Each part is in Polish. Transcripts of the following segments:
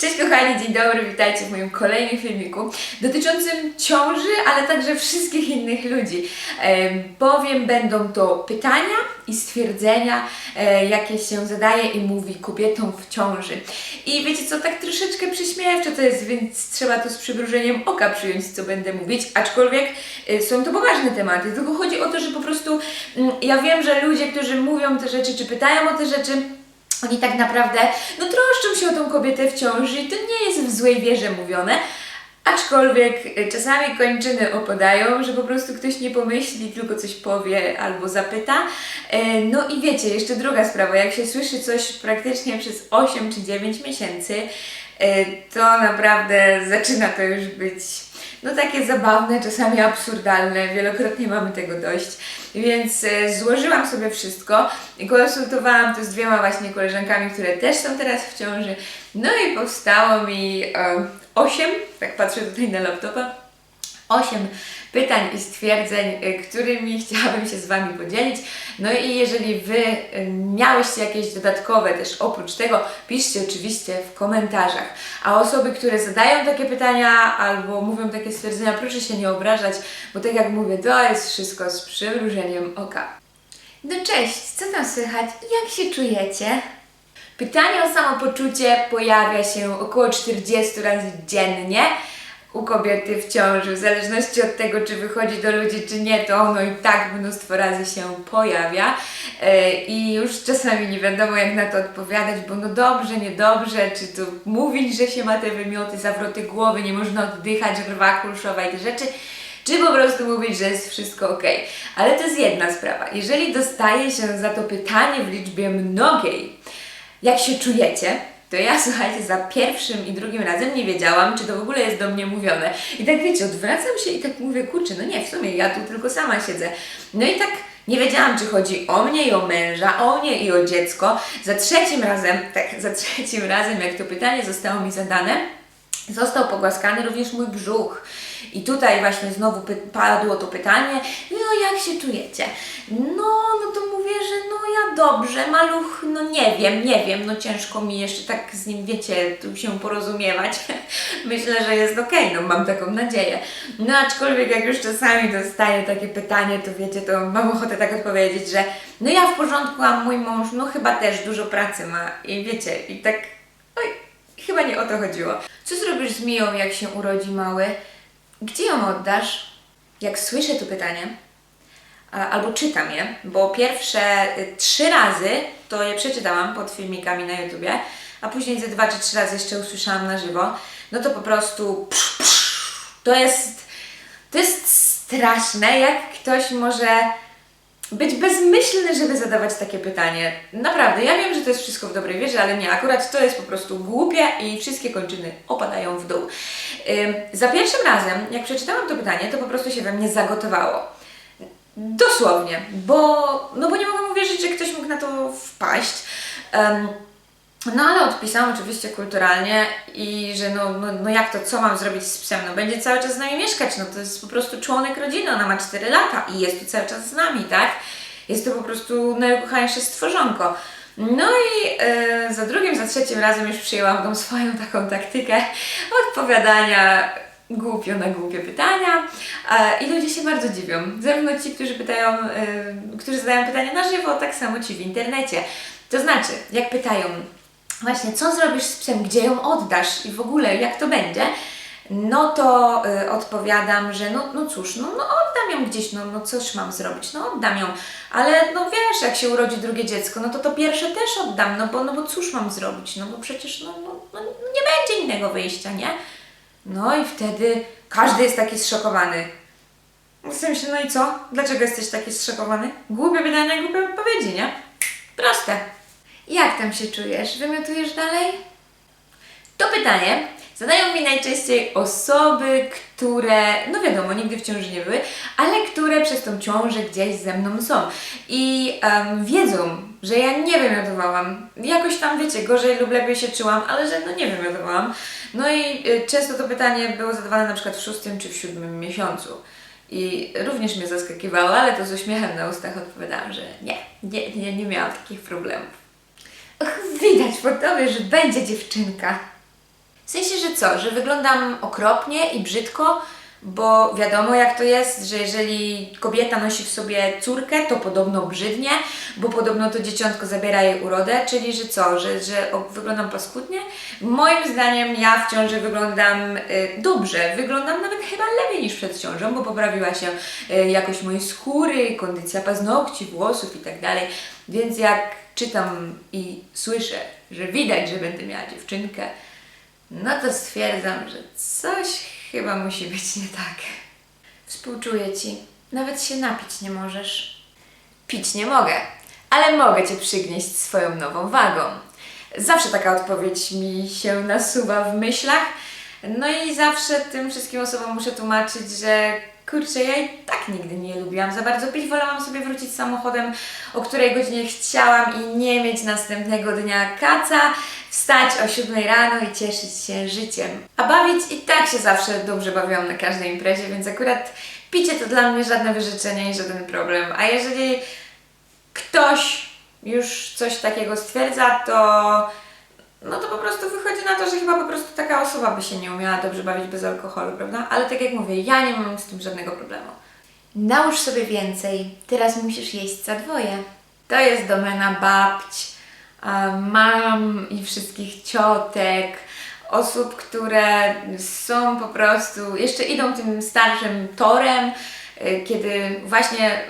Cześć kochani, dzień dobry, witajcie w moim kolejnym filmiku dotyczącym ciąży, ale także wszystkich innych ludzi. Em, Bowiem będą to pytania i stwierdzenia, e, jakie się zadaje i mówi kobietom w ciąży. I wiecie co, tak troszeczkę przyśmiewcze to jest, więc trzeba to z przymrużeniem oka przyjąć, co będę mówić, aczkolwiek e, są to poważne tematy, tylko chodzi o to, że po prostu mm, ja wiem, że ludzie, którzy mówią te rzeczy, czy pytają o te rzeczy, oni tak naprawdę no troszczą się o tą kobietę w ciąży i to nie jest w złej wierze mówione, aczkolwiek y, czasami kończyny opadają, że po prostu ktoś nie pomyśli, tylko coś powie albo zapyta. E, No i wiecie, jeszcze druga sprawa, jak się słyszy coś praktycznie przez 8 czy 9 miesięcy, e, to naprawdę zaczyna to już być no takie zabawne, czasami absurdalne, wielokrotnie mamy tego dość. Więc e, złożyłam sobie wszystko i konsultowałam to z dwiema właśnie koleżankami, które też są teraz w ciąży. No i powstało mi e, osiem, tak patrzę tutaj na laptopa, osiem pytań i stwierdzeń, y, którymi chciałabym się z Wami podzielić. No i jeżeli Wy y, miałyście jakieś dodatkowe też oprócz tego, piszcie oczywiście w komentarzach. A osoby, które zadają takie pytania albo mówią takie stwierdzenia, proszę się nie obrażać, bo tak jak mówię, to jest wszystko z przymrużeniem oka. No cześć, co tam słychać? Jak się czujecie? Pytanie o samopoczucie pojawia się około 40 razy dziennie u kobiety w ciąży. W zależności od tego, czy wychodzi do ludzi, czy nie, to ono i tak mnóstwo razy się pojawia. E, I już czasami nie wiadomo, jak na to odpowiadać, bo no dobrze, niedobrze, czy to mówić, że się ma te wymioty, zawroty głowy, nie można oddychać, rwa kulszowa i te rzeczy czy po prostu mówić, że jest wszystko ok. Ale to jest jedna sprawa. Jeżeli dostaje się za to pytanie w liczbie mnogiej, jak się czujecie, to ja słuchajcie, za pierwszym i drugim razem nie wiedziałam, czy to w ogóle jest do mnie mówione. I tak wiecie, odwracam się i tak mówię, kurczę, no nie, w sumie ja tu tylko sama siedzę. No i tak nie wiedziałam, czy chodzi o mnie i o męża, o mnie i o dziecko. Za trzecim razem, tak, za trzecim razem, jak to pytanie zostało mi zadane, Został pogłaskany również mój brzuch. I tutaj właśnie znowu padło to pytanie, no jak się czujecie? No, no to mówię, że no ja dobrze, maluch, no nie wiem, nie wiem, no ciężko mi jeszcze tak z nim, wiecie, tu się porozumiewać. Myślę, że jest okej, no mam taką nadzieję. No aczkolwiek jak już czasami dostaję takie pytanie, to wiecie, to mam ochotę tak odpowiedzieć, że no ja w porządku, a mój mąż, no chyba też dużo pracy ma. I wiecie, i tak, oj, Chyba nie o to chodziło. Co zrobisz z Miją, jak się urodzi mały? Gdzie ją oddasz? Jak słyszę to pytanie, albo czytam je, bo pierwsze y, trzy razy to je przeczytałam pod filmikami na YouTubie, a później ze dwa czy trzy razy jeszcze usłyszałam na żywo, no to po prostu psz, psz, to jest, to jest straszne, jak ktoś może być bezmyślny, żeby zadawać takie pytanie. Naprawdę, ja wiem, że to jest wszystko w dobrej wierze, ale nie, akurat to jest po prostu głupie i wszystkie kończyny opadają w dół. Ym, za pierwszym razem, jak przeczytałam to pytanie, to po prostu się we mnie zagotowało. Dosłownie, bo, no bo nie mogłam uwierzyć, że ktoś mógł na to wpaść. Em, no ale odpisałam oczywiście kulturalnie i że no, no, no jak to, co mam zrobić z psem? No będzie cały czas z nami mieszkać, no to jest po prostu członek rodziny, ona ma 4 lata i jest tu cały czas z nami, tak? Jest to po prostu najukochańsze stworzonko. No i e, za drugim, za trzecim razem już przyjęłam tą swoją taką taktykę odpowiadania głupio na głupie pytania e, i ludzie się bardzo dziwią. Zarówno ci, którzy pytają, e, którzy zadają pytania na żywo, tak samo ci w internecie. To znaczy, jak pytają właśnie, co zrobisz z psem, gdzie ją oddasz i w ogóle jak to będzie, no to y, odpowiadam, że no, no cóż, no, no oddam ją gdzieś, no, no cóż mam zrobić, no oddam ją, ale no wiesz, jak się urodzi drugie dziecko, no to to pierwsze też oddam, no bo, no bo cóż mam zrobić, no bo przecież no, no, no nie będzie innego wyjścia, nie? No i wtedy każdy jest taki zszokowany. Sensie, no i co? Dlaczego jesteś taki zszokowany? Głupie pytania, głupie odpowiedzi, nie? Proste. Jak tam się czujesz? Wymiotujesz dalej? To pytanie zadają mi najczęściej osoby, które, no wiadomo, nigdy w ciąży nie były, ale które przez tą ciążę gdzieś ze mną są i em, wiedzą, że ja nie wymiotowałam. Jakoś tam, wiecie, gorzej lub lepiej się czułam, ale że no nie wymiotowałam. No i y, często to pytanie było zadawane na przykład w szóstym czy w siódmym miesiącu. I również mnie zaskakiwało, ale to z uśmiechem na ustach odpowiadałam, że nie, nie, nie, nie miałam takich problemów. Widać po tobie, że będzie dziewczynka. W sensie, że co? Że wyglądam okropnie i brzydko, bo wiadomo jak to jest, że jeżeli kobieta nosi w sobie córkę, to podobno brzydnie, bo podobno to dzieciątko zabiera jej urodę, czyli że co? Że, że wyglądam paskudnie? Moim zdaniem ja w ciąży wyglądam y, dobrze, wyglądam nawet chyba lepiej niż przed ciążą, bo poprawiła się y, jakość mojej skóry, kondycja paznokci, włosów i tak. Więc jak czytam i słyszę, że widać, że będę miała dziewczynkę, no to stwierdzam, że coś chyba musi być nie tak. Współczuję ci. Nawet się napić nie możesz. Pić nie mogę, ale mogę cię przygnieść swoją nową wagą. Zawsze taka odpowiedź mi się nasuwa w myślach. No i zawsze tym wszystkim osobom muszę tłumaczyć, że kurczę, ja i tak nigdy nie lubiłam za bardzo pić. Wolałam sobie wrócić samochodem, o której godzinie chciałam i nie mieć następnego dnia kaca, wstać o 7 rano i cieszyć się życiem. A bawić i tak się zawsze dobrze bawiłam na każdej imprezie, więc akurat picie to dla mnie żadne wyrzeczenie i żaden problem. A jeżeli ktoś już coś takiego stwierdza, to no to po prostu wychodzi na to, że chyba po prostu taka osoba by się nie umiała dobrze bawić bez alkoholu, prawda? Ale tak jak mówię, ja nie mam z tym żadnego problemu. Nałóż sobie więcej, teraz musisz jeść za dwoje. To jest domena babć, mam i wszystkich ciotek, osób, które są po prostu, jeszcze idą tym starszym torem, y, kiedy właśnie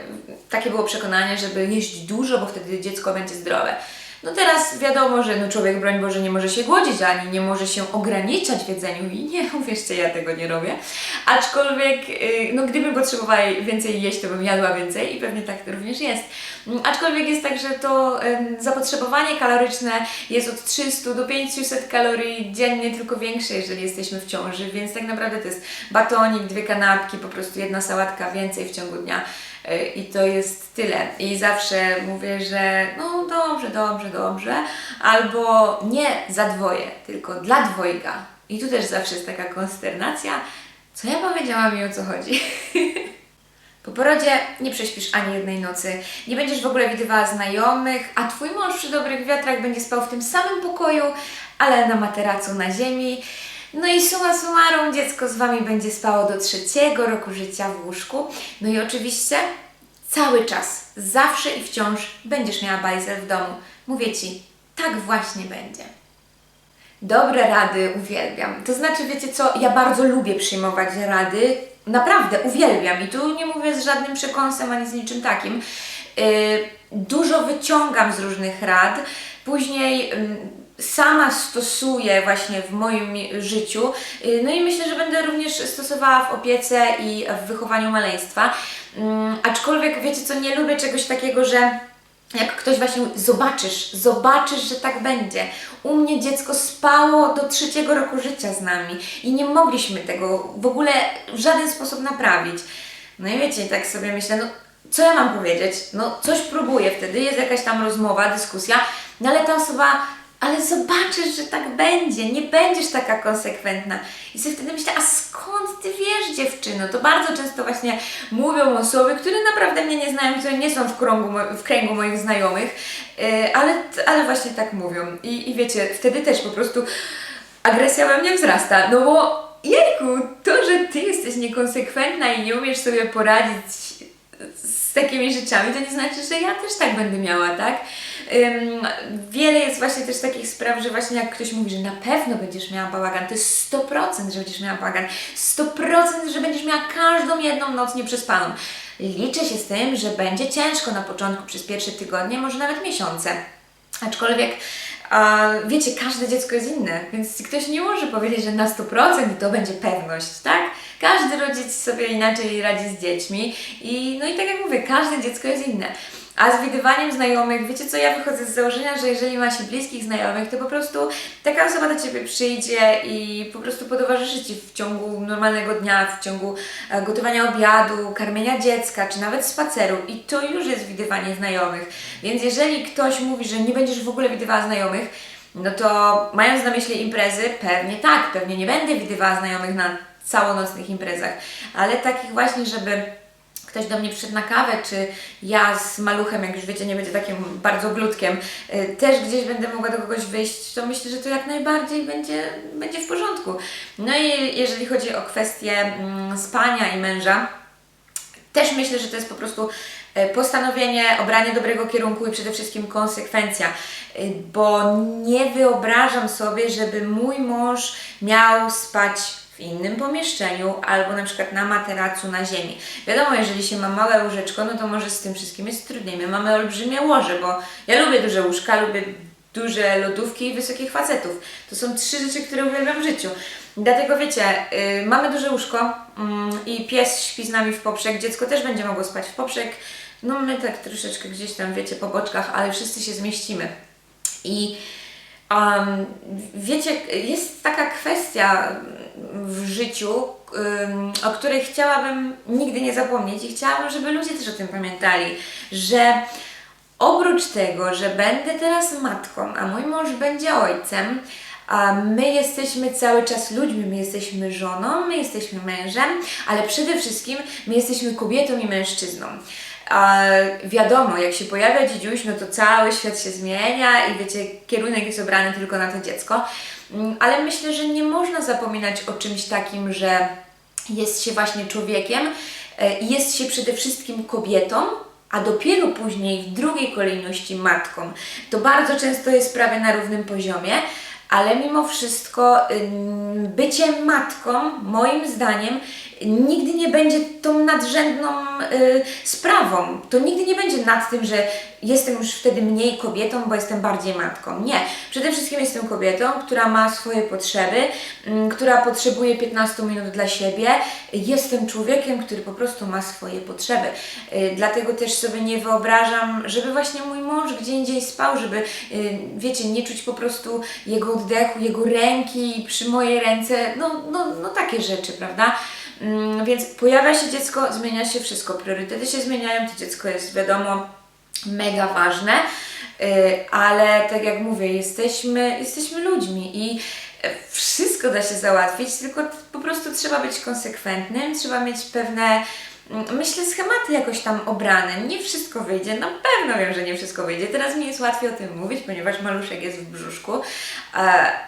takie było przekonanie, żeby jeść dużo, bo wtedy dziecko będzie zdrowe. No teraz wiadomo, że no człowiek, broń Boże, nie może się głodzić, ani nie może się ograniczać w jedzeniu i nie, uwierzcie, ja tego nie robię. Aczkolwiek, y, no gdybym potrzebowała więcej jeść, to bym jadła więcej i pewnie tak również jest. Aczkolwiek jest tak, że to zapotrzebowanie kaloryczne jest od 300 do 500 kalorii dziennie, tylko większe, jeżeli jesteśmy w ciąży, więc tak naprawdę to jest batonik, dwie kanapki, po prostu jedna sałatka więcej w ciągu dnia. Y, I to jest tyle. I zawsze mówię, że no dobrze, dobrze, dobrze, albo nie za dwoje, tylko dla dwojga. I tu też zawsze jest taka konsternacja, co ja powiedziałam i o co chodzi. Po porodzie nie prześpisz ani jednej nocy, nie będziesz w ogóle widywała znajomych, a Twój mąż przy dobrych wiatrach będzie spał w tym samym pokoju, ale na materacu na ziemi. No i summa summarum, dziecko z Wami będzie spało do trzeciego roku życia w łóżku. No i oczywiście cały czas, zawsze i wciąż będziesz miała bajzel w domu. Mówię Ci, tak właśnie będzie. Dobre rady uwielbiam. To znaczy, wiecie co, ja bardzo lubię przyjmować rady. Naprawdę uwielbiam i tu nie mówię z żadnym przekąsem ani z niczym takim. Yy, dużo wyciągam z różnych rad. Później ym, sama stosuję właśnie w moim życiu. Yy, No i myślę, że będę również stosowała w opiece i w wychowaniu maleństwa. Ym, Aczkolwiek wiecie co, nie lubię czegoś takiego, że jak ktoś właśnie zobaczysz, zobaczysz, że tak będzie. U mnie dziecko spało do trzeciego roku życia z nami i nie mogliśmy tego w ogóle w żaden sposób naprawić. No i wiecie, tak sobie myślę, no co ja mam powiedzieć? No coś próbuję wtedy, jest jakaś tam rozmowa, dyskusja, no ale ta osoba, ale zobaczysz, że tak będzie, nie będziesz taka konsekwentna. I sobie wtedy myślę, a skąd ty wiesz dziewczyno? To bardzo często właśnie mówią osoby, które naprawdę mnie nie znają, które nie są w kręgu, mo- w kręgu moich znajomych, yy, ale, ale właśnie tak mówią. I, I wiecie, wtedy też po prostu agresja we mnie wzrasta, no bo jejku, to, że ty jesteś niekonsekwentna i nie umiesz sobie poradzić z takimi rzeczami, to nie znaczy, że ja też tak będę miała, tak? Wiele jest właśnie też takich spraw, że właśnie jak ktoś mówi, że na pewno będziesz miała bałagan, to jest 100%, że będziesz miała bałagan, 100%, że będziesz miała każdą jedną noc nieprzespaną. Liczę się z tym, że będzie ciężko na początku, przez pierwsze tygodnie, może nawet miesiące. Aczkolwiek, a, wiecie, każde dziecko jest inne, więc ktoś nie może powiedzieć, że na 100% to będzie pewność, tak? Każdy rodzic sobie inaczej radzi z dziećmi i no i tak jak mówię, każde dziecko jest inne. A z widywaniem znajomych, wiecie co, ja wychodzę z założenia, że jeżeli ma się bliskich znajomych, to po prostu taka osoba do Ciebie przyjdzie i po prostu potowarzyszy Ci w ciągu normalnego dnia, w ciągu e, gotowania obiadu, karmienia dziecka, czy nawet spaceru i to już jest widywanie znajomych. Więc jeżeli ktoś mówi, że nie będziesz w ogóle widywała znajomych, no to mając na myśli imprezy, pewnie tak, pewnie nie będę widywała znajomych na całonocnych imprezach, ale takich właśnie, żeby ktoś do mnie przyszedł na kawę, czy ja z maluchem, jak już wiecie, nie będzie takim bardzo glutkiem, y, też gdzieś będę mogła do kogoś wyjść, to myślę, że to jak najbardziej będzie, będzie w porządku. No i jeżeli chodzi o kwestię mm, spania i męża, też myślę, że to jest po prostu e, postanowienie, obranie dobrego kierunku i przede wszystkim konsekwencja, E, bo nie wyobrażam sobie, żeby mój mąż miał spać w innym pomieszczeniu albo na przykład na materacu na ziemi. Wiadomo, jeżeli się ma małe łóżeczko, no to może z tym wszystkim jest trudniej. My mamy olbrzymie łoże, bo ja lubię duże łóżka, lubię duże lodówki i wysokich facetów. To są trzy rzeczy, które uwielbiam w życiu. Dlatego wiecie, yy, mamy duże łóżko mm, i pies śpi z nami w poprzek, dziecko też będzie mogło spać w poprzek. No my tak troszeczkę gdzieś tam, wiecie, po boczkach, ale wszyscy się zmieścimy. I um, wiecie, jest taka kwestia w życiu, ym, o której chciałabym nigdy nie zapomnieć i chciałabym, żeby ludzie też o tym pamiętali, że oprócz tego, że będę teraz matką, a mój mąż będzie ojcem, a my jesteśmy cały czas ludźmi, my jesteśmy żoną, my jesteśmy mężem, ale przede wszystkim my jesteśmy kobietą i mężczyzną. A wiadomo, jak się pojawia dziedziuś, no to cały świat się zmienia i wiecie, kierunek jest obrany tylko na to dziecko. Mm, Ale myślę, że nie można zapominać o czymś takim, że jest się właśnie człowiekiem, e, jest się przede wszystkim kobietą, a dopiero później w drugiej kolejności matką. To bardzo często jest prawie na równym poziomie, ale mimo wszystko bycie matką, moim zdaniem, nigdy nie będzie tą nadrzędną y, sprawą. To nigdy nie będzie nad tym, że jestem już wtedy mniej kobietą, bo jestem bardziej matką. Nie. Przede wszystkim jestem kobietą, która ma swoje potrzeby, ym, która potrzebuje 15 minut dla siebie. Jestem człowiekiem, który po prostu ma swoje potrzeby. Y, dlatego też sobie nie wyobrażam, żeby właśnie mój mąż gdzie indziej spał, żeby, y, wiecie, nie czuć po prostu jego oddechu, jego ręki przy mojej ręce. No, no, no takie rzeczy, prawda? Mm, Więc pojawia się dziecko, zmienia się wszystko, priorytety się zmieniają, to dziecko jest wiadomo mega ważne, y, ale tak jak mówię, jesteśmy, jesteśmy ludźmi i wszystko da się załatwić, tylko po prostu trzeba być konsekwentnym, trzeba mieć pewne, mm, myślę, schematy jakoś tam obrane. Nie wszystko wyjdzie, na pewno wiem, że nie wszystko wyjdzie. Teraz mi jest łatwiej o tym mówić, ponieważ maluszek jest w brzuszku, e,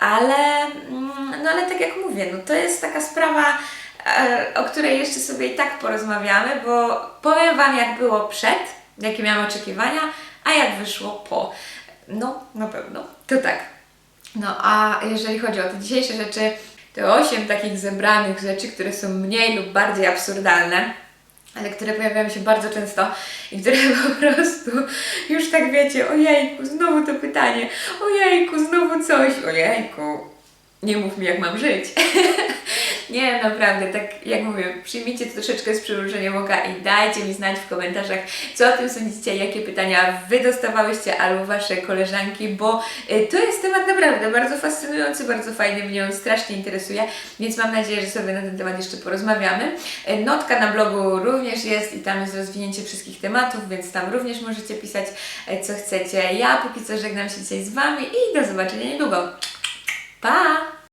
ale, mm, no ale tak jak mówię, no to jest taka sprawa, e, o której jeszcze sobie i tak porozmawiamy, bo powiem Wam, jak było przed, jakie miałam oczekiwania, a jak wyszło po. No, na pewno. To tak. No, a jeżeli chodzi o te dzisiejsze rzeczy, to osiem takich zebranych rzeczy, które są mniej lub bardziej absurdalne, ale które pojawiają się bardzo często i które po prostu już tak wiecie, ojejku, znowu to pytanie, ojejku, znowu coś, ojejku, nie mów mi jak mam żyć. Nie, naprawdę, tak jak mówię, przyjmijcie to troszeczkę z przymrużeniem oka i dajcie mi znać w komentarzach, co o tym sądzicie, jakie pytania Wy dostawałyście albo Wasze koleżanki, bo y, to jest temat naprawdę bardzo fascynujący, bardzo fajny, mnie on strasznie interesuje, więc mam nadzieję, że sobie na ten temat jeszcze porozmawiamy. Y, Notka na blogu również jest i tam jest rozwinięcie wszystkich tematów, więc tam również możecie pisać, y, co chcecie. Ja póki co żegnam się dzisiaj z Wami i do zobaczenia niedługo. Pa!